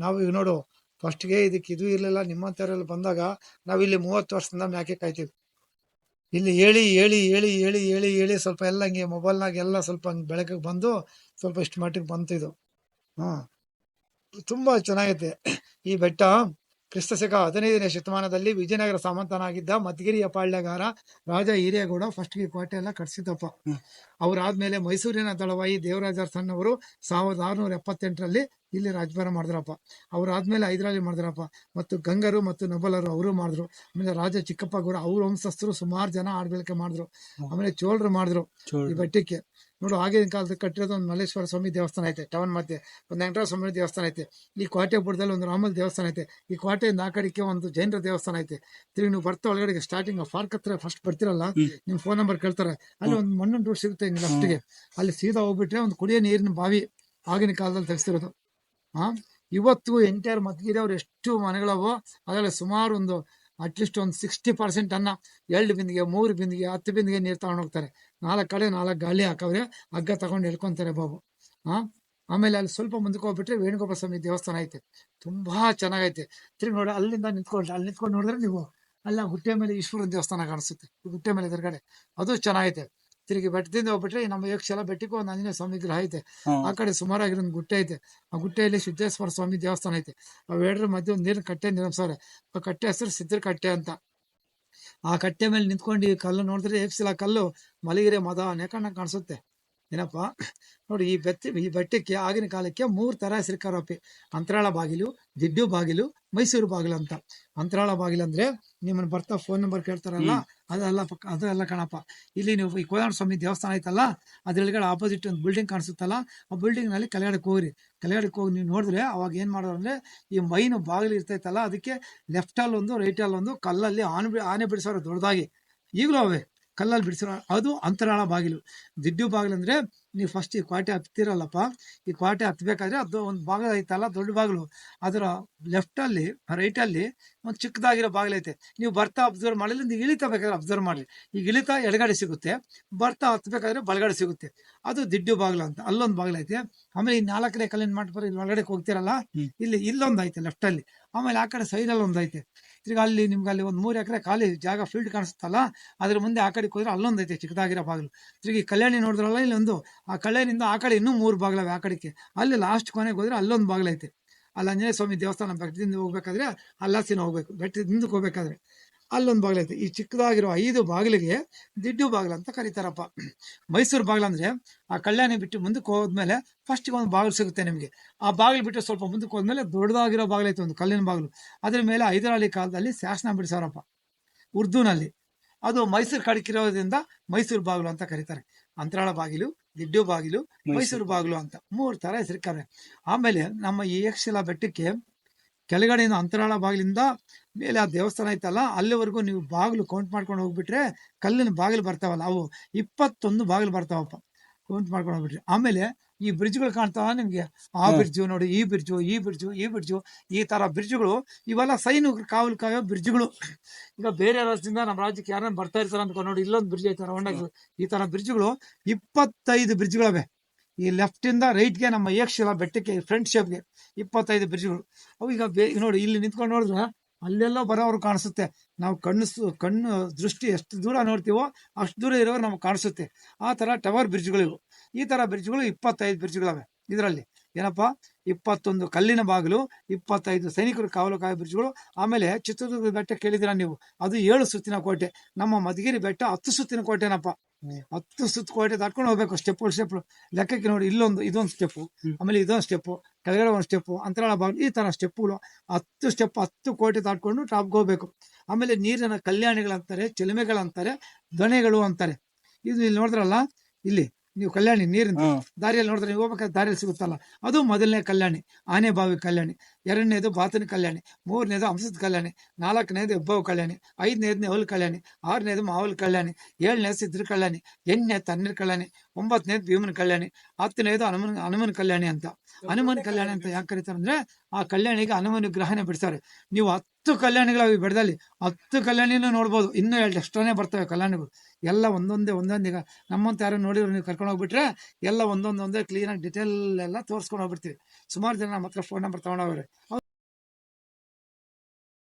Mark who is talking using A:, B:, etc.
A: ನಾವು ಈಗ ನೋಡು ಫಸ್ಟ್ಗೆ ಇದಕ್ಕೆ ಇದು ಇರಲಿಲ್ಲ ನಿಮ್ಮಂಥವ್ರೆಲ್ಲ ಬಂದಾಗ ನಾವು ಇಲ್ಲಿ ಮೂವತ್ತು ವರ್ಷದಿಂದ ಮ್ಯಾಕೆ ಕಾಯ್ತೀವಿ. ಇಲ್ಲಿ ಹೇಳಿ ಹೇಳಿ ಹೇಳಿ ಹೇಳಿ ಹೇಳಿ ಹೇಳಿ ಸ್ವಲ್ಪ ಎಲ್ಲ ಹಂಗೆ ಮೊಬೈಲ್ನಾಗ ಎಲ್ಲ ಸ್ವಲ್ಪ ಹಂಗೆ ಬೆಳಕಿಗೆ ಬಂದು ಸ್ವಲ್ಪ ಇಷ್ಟು ಮಟ್ಟಿಗೆ ಬಂತು ಇದು ಹಾಂ ತುಂಬ ಚೆನ್ನಾಗೈತೆ. ಈ ಬೆಟ್ಟ ಕ್ರಿಸ್ತ ಶಕ ಹದಿನೈದನೇ ಶತಮಾನದಲ್ಲಿ ವಿಜಯನಗರ ಸಾಮಂತನಾಗಿದ್ದ ಮಧುಗಿರಿಯ ಪಾಳ್ಯಗಾರ ರಾಜ ಹಿರೇಗೌಡ ಫಸ್ಟ್ಗೆ ಕೋಟೆ ಎಲ್ಲ ಕಟ್ಸಿದ್ದಪ್ಪ. ಅವರಾದ್ಮೇಲೆ ಮೈಸೂರಿನ ದಳವಾಯಿ ದೇವರಾಜ ಸಣ್ಣವರು ಸಾವಿರದ ಆರುನೂರ ಎಪ್ಪತ್ತೆಂಟರಲ್ಲಿ ಇಲ್ಲಿ ರಾಜಭಾರ ಮಾಡಿದ್ರಪ್ಪ. ಅವ್ರಾದ್ಮೇಲೆ ಹೈದರಾಲಿ ಮಾಡಿದ್ರಪ್ಪ. ಮತ್ತು ಗಂಗರು ಮತ್ತು ನಬಲರು ಅವರು ಮಾಡಿದ್ರು. ಆಮೇಲೆ ರಾಜ ಚಿಕ್ಕಪ್ಪ ಗೌಡ ಅವ್ರ ವಂಶಸ್ಥರು ಸುಮಾರು ಜನ ಆಡಬೇಕೆ ಮಾಡಿದ್ರು. ಆಮೇಲೆ ಚೋಳರು ಮಾಡಿದ್ರು ಈ ಬೆಟ್ಟಕ್ಕೆ. ನೋಡು ಆಗಿನ ಕಾಲದ ಕಟ್ಟಿರೋದು ಒಂದು ಮಲ್ಲೇಶ್ವರ ಸ್ವಾಮಿ ದೇವಸ್ಥಾನ ಐತೆ ಟೌನ್ ಮಧ್ಯೆ ಒಂದು ವೆಂಕಟೇಶ್ವರ ಸ್ವಾಮಿ ದೇವಸ್ಥಾನ ಐತೆ ಈ ಕೋಟೆ ಬುಡದಲ್ಲಿ ಒಂದು ರಾಮಲ್ ದೇವಸ್ಥಾನ ಐತೆ ಈ ಕೋಟೆಯಿಂದ ಆ ಕಡೆಗೆ ಒಂದು ಜೈನರ ದೇವಸ್ಥಾನ ಐತೆ. ತಿರುಗಿ ನೀವು ಬರ್ತಾ ಒಳಗಡೆ ಸ್ಟಾರ್ಟಿಂಗ್ ಪಾರ್ಕ್ ಹತ್ರ ಫಸ್ಟ್ ಬರ್ತಿರಲ್ಲ
B: ನಿಮ್ಮ
A: ನಿಮ್ ಫೋನ್ ನಂಬರ್ ಕೇಳ್ತಾರೆ. ಅಲ್ಲಿ ಒಂದು ಮಣ್ಣಿನ ರೋಡ್ ಸಿಗುತ್ತೆ ಲೆಫ್ಟ್ಗೆ ಅಲ್ಲಿ ಸೀದಾ ಹೋಗ್ಬಿಟ್ರೆ ಒಂದು ಕುಡಿಯೋ ನೀರಿನ ಬಾವಿ ಆಗಿನ ಕಾಲದಲ್ಲಿ ತೆಗೆಸಿರೋದು ಹಾ ಇವತ್ತು ಎಂಟೈರ್ ಮದ್ಗಿರಿ ಅವ್ರು ಎಷ್ಟು ಮನೆಗಳವೋ ಅದರಲ್ಲಿ ಸುಮಾರು ಒಂದು ಅಟ್ಲೀಸ್ಟ್ ಒಂದು ಸಿಕ್ಸ್ಟಿ ಪರ್ಸೆಂಟ್ ಅನ್ನ ಎರಡು ಬಿಂದಿಗೆ, ಮೂರು ಬಿಂದಿಗೆ, ಹತ್ತು ಬಿಂದಿಗೆ ನೀರು ತಗೊಂಡು ಹೋಗ್ತಾರೆ. ನಾಲ್ಕು ಕಡೆ ನಾಲ್ಕು ಗಾಳಿ ಹಾಕವ್ರೆ ಹಗ್ಗ ತಗೊಂಡು ಎಳ್ಕೊಂತಾರೆ ಬಾಬು. ಹಾಂ ಆಮೇಲೆ ಅಲ್ಲಿ ಸ್ವಲ್ಪ ಮುಂದಕ್ಕೆ ಹೋಗ್ಬಿಟ್ರೆ ವೇಣುಗೋಪಾಲ ಸ್ವಾಮಿ ದೇವಸ್ಥಾನ ಐತೆ. ತುಂಬಾ ಚೆನ್ನಾಗೈತೆ. ತಿರುಗಿ ನೋಡಿ, ಅಲ್ಲಿಂದ ನಿಂತ್ಕೊಂಡ್ರೆ ಅಲ್ಲಿ ನಿಂತ್ಕೊಂಡು ನೋಡಿದ್ರೆ ನೀವು ಅಲ್ಲ ಹುಟ್ಟೆ ಮೇಲೆ ಈಶ್ವರನ ದೇವಸ್ಥಾನ ಕಾಣಿಸುತ್ತೆ. ಹುಟ್ಟೆ ಮೇಲೆ ಎದುರುಗಡೆ. ಅದು ಚೆನ್ನಾಗೈತೆ. ತಿರುಗಿ ಬೆಟ್ಟದಿಂದ ಹೋಗ್ಬಿಟ್ರೆ ನಮ್ಮ ಯಕ್ಷಲ ಬೆಟ್ಟಕ್ಕೆ ಒಂದು ಆಂಜನೇಯ ಸ್ವಾಮಿ ವಿಗ್ರಹ ಐತೆ. ಆ ಕಡೆ ಸುಮಾರಾಗಿರೋ ಒಂದು ಗುಟ್ಟೆ ಐತೆ. ಆ ಗುಟ್ಟೆಯಲ್ಲಿ ಸಿದ್ದೇಶ್ವರ ಸ್ವಾಮಿ ದೇವಸ್ಥಾನ ಐತೆ. ವೇಡ್ರ ಮಧ್ಯೆ ಒಂದು ನೀರಿನ ಕಟ್ಟೆ ನಿರ್ಮಿಸವ್ರೆ. ಆ ಕಟ್ಟೆ ಹೆಸರು ಸಿದ್ದರ ಕಟ್ಟೆ ಅಂತ. ಆ ಕಟ್ಟೆ ಮೇಲೆ ನಿಂತ್ಕೊಂಡು ಈ ಕಲ್ಲು ನೋಡಿದ್ರೆ ಯಕ್ಷಲ ಕಲ್ಲು ಮಲಗಿರೆ ಮದ ನೆಕಣ್ಣ ಕಾಣಿಸುತ್ತೆ. ಏನಪ್ಪ? ನೋಡಿ ಈ ಬೆತ್ತ ಈ ಬೆಟ್ಟಕ್ಕೆ ಆಗಿನ ಕಾಲಕ್ಕೆ ಮೂರು ತರ ಹೆಸರುಕಾರಪ್ಪಿ ಅಂತರಾಳ ಬಾಗಿಲು ದಿಡ್ಡು ಬಾಗಿಲು ಮೈಸೂರು ಬಾಗಿಲು ಅಂತ. ಅಂತರಾಳ ಬಾಗಿಲು ಅಂದ್ರೆ ನಿಮ್ಮನ್ನು ಬರ್ತಾ ಫೋನ್ ನಂಬರ್ ಕೇಳ್ತಾರಲ್ಲ ಅದೆಲ್ಲ ಪಕ್ಕ ಅದೆಲ್ಲ ಕಣಪ್ಪ. ಇಲ್ಲಿ ನೀವು ಈ ಕೋಲಾರ ಸ್ವಾಮಿ ದೇವಸ್ಥಾನ ಐತಲ್ಲ ಅದ್ರೊಳಗಡೆ ಆಪೋಸಿಟ್ ಒಂದು ಬಿಲ್ಡಿಂಗ್ ಕಾಣಿಸುತ್ತಲ್ಲ ಆ ಬಿಲ್ಡಿಂಗ್ನಲ್ಲಿ ಕಲ್ಯಾಣಕ್ಕೆ ಹೋಗ್ರಿ. ಕಲ್ಯಾಣಕ್ಕೆ ಹೋಗಿ ನೀವು ನೋಡಿದ್ರೆ ಅವಾಗ ಏನ್ ಮಾಡೋರು ಅಂದ್ರೆ ಈ ಮೈನು ಬಾಗಿಲು ಇರ್ತೈತಲ್ಲ ಅದಕ್ಕೆ ಲೆಫ್ಟ್ ಅಲ್ಲಿ ಒಂದು ರೈಟ್ ಅಲ್ಲಿ ಒಂದು ಕಲ್ಲಲ್ಲಿ ಆನೆ ಆನೆ ಬಿಡಿಸೋರು ದೊಡ್ಡದಾಗಿ. ಈಗಲೂ ಅವೆ. ಕಲ್ಲಲ್ಲಿ ಬಿಡಿಸಿರೋ ಅದು ಅಂತರಾಳ ಬಾಗಿಲು. ದಿಡ್ಡು ಬಾಗಿಲು ಅಂದ್ರೆ ನೀವು ಫಸ್ಟ್ ಈ ಕ್ವಾಟೆ ಹತ್ತಿರಲ್ಲಪ್ಪ ಈ ಕ್ವಾಟೆ ಹತ್ತಬೇಕಾದ್ರೆ ಅದು ಒಂದು ಬಾಗಿಲು ಐತಲ್ಲ ದೊಡ್ಡ ಬಾಗಿಲು. ಅದರ ಲೆಫ್ಟ್ ಅಲ್ಲಿ ರೈಟ್ ಅಲ್ಲಿ ಒಂದು ಚಿಕ್ಕದಾಗಿರೋ ಬಾಗಿಲು ಐತೆ. ನೀವು ಬರ್ತಾ ಅಬ್ಸರ್ವ್ ಮಾಡಲಿ ನೀವು ಇಳಿತಾ ಬೇಕಾದ್ರೆ ಅಬ್ಸರ್ವ್ ಮಾಡಲಿ. ಈಗ ಇಳಿತಾ ಎಡಗಡೆ ಸಿಗುತ್ತೆ ಬರ್ತಾ ಹತ್ತಬೇಕಾದ್ರೆ ಬಲಗಡೆ ಸಿಗುತ್ತೆ. ಅದು ದಿಡ್ಡು ಬಾಗಿಲು ಅಂತ ಅಲ್ಲೊಂದು ಬಾಗಿಲು ಐತೆ. ಆಮೇಲೆ ಈ ನಾಲ್ಕನೇ ಕಲ್ಲಿನ ಮಾಡ್ಬಾರ ಇಲ್ಲಿ ಒಳಗಡೆ ಹೋಗ್ತಿರಲ್ಲ ಇಲ್ಲಿ ಇಲ್ಲೊಂದು ಐತೆ ಲೆಫ್ಟ್ ಅಲ್ಲಿ. ಆಮೇಲೆ ಆ ಕಡೆ ಸೈಡ್ ಅಲ್ಲಿ ಒಂದು ಐತೆ. ತಿರ್ಗಿ ಅಲ್ಲಿ ನಿಮ್ಗೆ ಅಲ್ಲಿ ಒಂದು ಮೂರು ಎಕರೆ ಖಾಲಿ ಜಾಗ ಫೀಲ್ಡ್ ಕಾಣಿಸುತ್ತಲ್ಲ ಅದ್ರ ಮುಂದೆ ಆ ಕಡೆ ಹೋದ್ರೆ ಅಲ್ಲೊಂದು ಐತೆ ಚಿಕ್ಕದಾಗಿರೋ ಬಾಗಿಲು. ತಿರ್ಗಿ ಕಲ್ಯಾಣಿ ನೋಡಿದ್ರಲ್ಲ ಇಲ್ಲಿ ಒಂದು ಆ ಕಲ್ಯಾಣಿಂದ ಆ ಕಡೆ ಇನ್ನೂ ಮೂರು ಬಾಗಿಲವೆ ಆ ಕಡೆಗೆ. ಅಲ್ಲಿ ಲಾಸ್ಟ್ ಕೊನೆಗೆ ಹೋದ್ರೆ ಅಲ್ಲೊಂದು ಬಾಗಿಲು ಐತೆ. ಅಲ್ಲಿ ಆಂಜನೇಯ ಸ್ವಾಮಿ ದೇವಸ್ಥಾನ ಬೆಟ್ಟದಿಂದ ಹೋಗ್ಬೇಕಾದ್ರೆ ಅಲ್ಲಾಸಿನ ಹೋಗ್ಬೇಕು ಬೆಟ್ಟದಿಂದ ಹೋಗ್ಬೇಕಾದ್ರೆ ಅಲ್ಲೊಂದು ಬಾಗಿಲು ಐತೆ. ಈ ಚಿಕ್ಕದಾಗಿರೋ ಐದು ಬಾಗಿಲಿಗೆ ದಿಡ್ಡು ಬಾಗಿಲು ಅಂತ ಕರೀತಾರಪ್ಪ. ಮೈಸೂರು ಬಾಗಿಲು ಅಂದರೆ ಆ ಕಲ್ಯಾಣಿ ಬಿಟ್ಟು ಮುಂದಕ್ಕೆ ಹೋದ್ಮೇಲೆ ಫಸ್ಟ್ ಒಂದು ಬಾಗಿಲು ಸಿಗುತ್ತೆ ನಿಮಗೆ. ಆ ಬಾಗಿಲು ಬಿಟ್ಟು ಸ್ವಲ್ಪ ಮುಂದಕ್ಕೆ ಹೋದ್ಮೇಲೆ ದೊಡ್ಡದಾಗಿರೋ ಬಾಗಿಲೈತೆ ಒಂದು ಕಲ್ಲಿನ ಬಾಗಿಲು. ಅದ್ರ ಮೇಲೆ ಹೈದರಾಲಿ ಕಾಲದಲ್ಲಿ ಶಾಸನ ಬಿಡಿಸೋರಪ್ಪ. ಉರ್ದುನಲ್ಲಿ. ಅದು ಮೈಸೂರು ಕಡಕಿರೋದ್ರಿಂದ ಮೈಸೂರು ಬಾಗಿಲು ಅಂತ ಕರೀತಾರೆ. ಅಂತರಾಳ ಬಾಗಿಲು ದಿಡ್ಡು ಬಾಗಿಲು ಮೈಸೂರು ಬಾಗಿಲು ಅಂತ ಮೂರು ತರ ಹೆಸರಿದ್ದಾರೆ ಆಮೇಲೆ ನಮ್ಮ ಈ ಯಕ್ಷಿಲಾ ಬೆಟ್ಟಕ್ಕೆ ಕೆಳಗಡೆಯಿಂದ ಅಂತರಾಳ ಬಾಗಿಲಿಂದ ಮೇಲೆ ಆ ದೇವಸ್ಥಾನ ಐತಲ್ಲ ಅಲ್ಲಿವರೆಗೂ ನೀವು ಬಾಗಿಲು ಕೌಂಟ್ ಮಾಡ್ಕೊಂಡು ಹೋಗ್ಬಿಟ್ರೆ ಕಲ್ಲಿನ ಬಾಗಿಲು ಬರ್ತಾವಲ್ಲ ಅವು ಇಪ್ಪತ್ತೊಂದು ಬಾಗಿಲು ಬರ್ತಾವಪ್ಪ. ಕೌಂಟ್ ಮಾಡ್ಕೊಂಡು ಹೋಗ್ಬಿಟ್ರಿ ಆಮೇಲೆ ಈ ಬ್ರಿಡ್ಜ್ಗಳು ಕಾಣ್ತಾವ ನಿಮ್ಗೆ? ಆ ಬ್ರಿಡ್ಜ್ ನೋಡಿ ಈ ಬ್ರಿಡ್ಜು ಈ ಬ್ರಿಡ್ಜು ಈ ಬ್ರಿಡ್ಜು ಈ ತರ ಬ್ರಿಡ್ಜ್ಗಳು ಇವೆಲ್ಲ ಸೈನಿಕರು ಕಾವಲು ಕಾಯೋ ಬ್ರಿಡ್ಜ್ಗಳು ಈಗ ಬೇರೆ ರಾಜ್ಯದಿಂದ ನಮ್ಮ ರಾಜ್ಯಕ್ಕೆ ಯಾರನ್ನ ಬರ್ತಾ ಇರ್ತಾರ ಅಂತ ನೋಡಿ ಇಲ್ಲೊಂದು ಬ್ರಿಡ್ಜ್ ಐತೆ ರೌಂಡಾಗಿ. ಈ ತರ ಬ್ರಿಡ್ಜ್ಗಳು ಇಪ್ಪತ್ತೈದು ಬ್ರಿಡ್ಜ್ಗಳವೆ ಈ ಲೆಫ್ಟ್ ಇಂದ ರೈಟ್ಗೆ ನಮ್ಮ ಏಕ್ಷಿಲ ಬೆಟ್ಟಕ್ಕೆ ಫ್ರಂಟ್ ಶೇಪ್ಗೆ ಇಪ್ಪತ್ತೈದು ಬ್ರಿಡ್ಜ್ಗಳು ಅವು ಈಗ ಬೇ ಈಗ ನೋಡಿ ಇಲ್ಲಿ ನಿಂತ್ಕೊಂಡು ನೋಡಿದ್ರೆ ಅಲ್ಲೆಲ್ಲೋ ಬರೋವ್ರು ಕಾಣಿಸುತ್ತೆ. ನಾವು ಕಣ್ಣು ಕಣ್ಣು, ದೃಷ್ಟಿ ಎಷ್ಟು ದೂರ ನೋಡ್ತೀವೋ ಅಷ್ಟು ದೂರ ಇರೋರು ನಮ್ಗೆ ಕಾಣಿಸುತ್ತೆ. ಆ ಥರ ಟವರ್ ಬ್ರಿಡ್ಜ್ಗಳು ಇವು. ಈ ಥರ ಬ್ರಿಡ್ಜ್ಗಳು ಇಪ್ಪತ್ತೈದು ಬ್ರಿಡ್ಜ್ಗಳವೆ ಇದರಲ್ಲಿ. ಏನಪ್ಪ? ಇಪ್ಪತ್ತೊಂದು ಕಲ್ಲಿನ ಬಾಗಿಲು, ಇಪ್ಪತ್ತೈದು ಸೈನಿಕರು ಕಾವಲು ಕಾಯಿ ಬ್ರಿಡ್ಜ್ಗಳು, ಆಮೇಲೆ ಚಿತ್ರದುರ್ಗದ ಬೆಟ್ಟ ಕೇಳಿದಿರ ನೀವು? ಅದು ಏಳು ಸುತ್ತಿನ ಕೋಟೆ. ನಮ್ಮ ಮಧುಗಿರಿ ಬೆಟ್ಟ ಹತ್ತು ಸುತ್ತಿನ ಕೋಟೆನಪ್ಪ. ಹತ್ತು ಸುತ್ತ ಕೋಟೆ ದಾಟ್ಕೊಂಡು ಹೋಗ್ಬೇಕು ಸ್ಟೆಪ್ ಸ್ಟೆಪ್ ಲೆಕ್ಕಕ್ಕೆ ನೋಡಿ ಇಲ್ಲೊಂದು ಇದೊಂದು ಸ್ಟೆಪ್ ಆಮೇಲೆ ಇದೊಂದು ಸ್ಟೆಪ್ ಕೆಳಗಡೆ ಒಂದು ಸ್ಟೆಪ್ ಅಂತರಾಳ ಭಾಗ ಈ ತರ ಸ್ಟೆಪ್ಗಳು ಹತ್ತು ಸ್ಟೆಪ್ ಹತ್ತು ಕೋಟೆ ದಾಟ್ಕೊಂಡು ಟಾಪ್ಗೆ ಹೋಗ್ಬೇಕು. ಆಮೇಲೆ ನೀರಿನ ಕಲ್ಯಾಣಿಗಳಂತಾರೆ ಚಿಲುಮೆಗಳಂತಾರೆ ದೊಣೆಗಳು ಅಂತಾರೆ. ಇದು ಇಲ್ಲಿ ನೋಡಿದ್ರಲ್ಲ ಇಲ್ಲಿ ನೀವು ಕಲ್ಯಾಣಿ ನೀರಿನ ದಾರಿಯಲ್ಲಿ ನೋಡಿದ್ರೆ ನೀವು ಹೋಗ್ಬೇಕಾದ್ರೆ ದಾರಿಯಲ್ಲಿ ಸಿಗುತ್ತಲ್ಲ. ಅದು ಮೊದಲನೇ ಕಲ್ಯಾಣಿ ಆನೆ ಬಾವಿ ಕಲ್ಯಾಣಿ ಎರಡನೇದು ಬಾತನ ಕಲ್ಯಾಣಿ ಮೂರನೇದು ಹಂಸದ ಕಲ್ಯಾಣಿ ನಾಲ್ಕನೇದು ಹೆಬ್ಬಾವು ಕಲ್ಯಾಣಿ ಐದನೇದು ನೆವಲ್ ಕಲ್ಯಾಣಿ ಆರನೇದು ಮಾವಲ್ ಕಲ್ಯಾಣಿ ಏಳನೇದು ಸಿದ್ರ ಕಲ್ಯಾಣಿ ಎಂಟನೇ ತಣ್ಣೀರ್ ಕಲ್ಯಾಣಿ ಒಂಬತ್ತನೇದು ಭೀಮನ ಕಲ್ಯಾಣಿ ಹತ್ತನೇದು ಹನುಮನ್ ಹನುಮನ್ ಕಲ್ಯಾಣಿ ಅಂತ. ಹನುಮನ್ ಕಲ್ಯಾಣಿ ಅಂತ ಯಾಕೆ ಕರೀತಾರೆ ಅಂದ್ರೆ ಆ ಕಲ್ಯಾಣಿಗೆ ಹನುಮನ್ ವಿಗ್ರಹನೇ ಬಿಡ್ತಾರೆ. ನೀವು ಹತ್ತು ಕಲ್ಯಾಣಿಗಳು ಬೆಡದಲ್ಲಿ ಹತ್ತು ಕಲ್ಯಾಣಿನೂ ನೋಡ್ಬೋದು. ಇನ್ನೂ ಎರಡು ಬರ್ತವೆ ಕಲ್ಯಾಣಿಗಳು. ಎಲ್ಲ ಒಂದೊಂದೇ, ಒಂದೊಂದು. ಈಗ ನಮ್ಮಂತ ಯಾರು ನೋಡಿದ್ರು, ನೀವು ಕರ್ಕೊಂಡು ಹೋಗ್ಬಿಟ್ರೆ ಎಲ್ಲ ಒಂದೊಂದೊಂದೇ ಕ್ಲೀನಾಗಿ ಡಿಟೇಲ್ ಎಲ್ಲ ತೋರಿಸ್ಕೊಂಡು ಹೋಗ್ಬಿಡ್ತೀವಿ. ಸುಮಾರು ಜನ ಹತ್ರ ಫೋನ್ ನಂಬರ್ ತಗೊಂಡವ್ರೆ